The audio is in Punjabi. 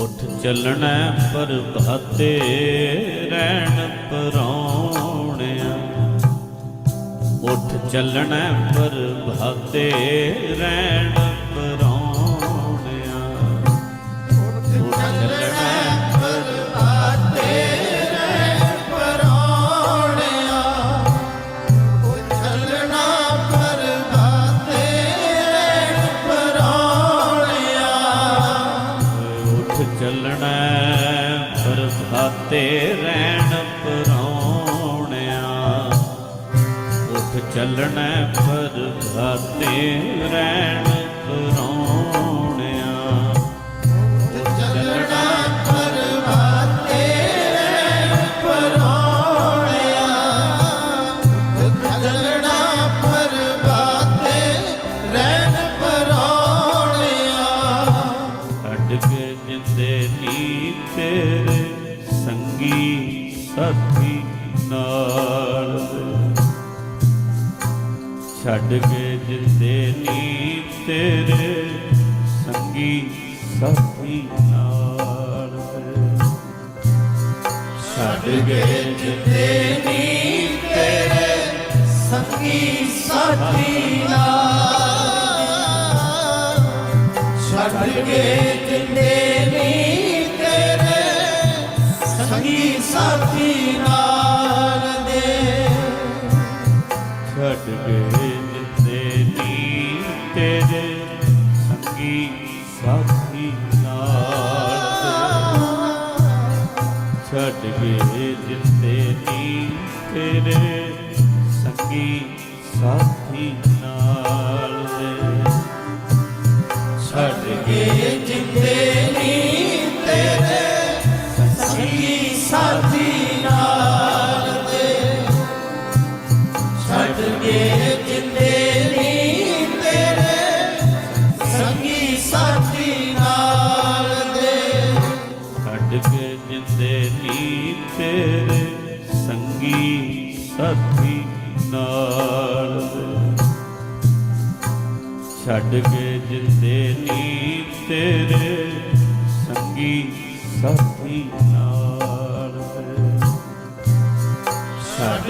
ਉੱਠ ਚੱਲਣਾ ਪ੍ਰਭਾਤੇ ਰਹਿਣ ਪਰੌਣਿਆ। ਉੱਠ ਚੱਲਣਾ ਪ੍ਰਭਾਤੇ ਰਹਿਣ ਚੱਲਣਾ ਪ੍ਰਭਾਤੇ ਰਹਿਣ ਪਰੌਣਿਆ ਉੱਠ ਚੱਲਣਾ ਪ੍ਰਭਾਤੇ ਰਹਿਣ ਪਰੌਣਿਆ ਸੰਗੀ ਸਾਥੀ ਨਾਲ। ਛੱਡ ਕੇ ਜਿੰਦੇ ਨੀ ਤੇਰੇ, ਸੰਗੀ ਸਾਥੀ ਨਾਲ। ਛੱਡ ਕੇ ਜਿੰਦੇ ਨੀ ਤੇਰੇ, ਸੰਗੀ ਸਾਥੀ ਨਾਲ। ਛੱਡ ਕੇ ਜਿੰਦੇ ਸੰਗੀ ਸਾਥੀ ਨਾਲ ਦੇ। ਛੱਡ ਗਏ ਜਿੰਦੇ ਨੀ ਤੇਰੇ ਸੰਗੀ ਸਾਥੀ ਨਾਲ ਛੱਡ ਕੇ ਜਿੰਦੇ ਨੀ ਤੇਰੇ ਸੰਗੀ ਸਾਥੀ ਨਾਲ ਛੱਡ ਕੇ ਜਿੰਦੇ ਨੀ ਤੇਰੇ ਸੰਗੀ ਸਾਥੀ ਨਾਲ ਦੇ ਛੱਡ ਕੇ ਜਿੰਦੇ ਨੀ ਤੇਰੇ ਸੰਗੀ ਸਾਥੀ ਨਾਲ ਦੇ ਛੱਡ ਕੇ ਜਿੰਦੇ ਨੀ ਤੇਰੇ ਸੰਗੀ ਸਾਥੀ ਨਾਲ ਛੱਡ ਕੇ ਜਿੰਦੇ ਨੀ ਤੇਰੇ ਸੰਗੀ ਸਾਥੀ ਨਾਲ ਛੱਡ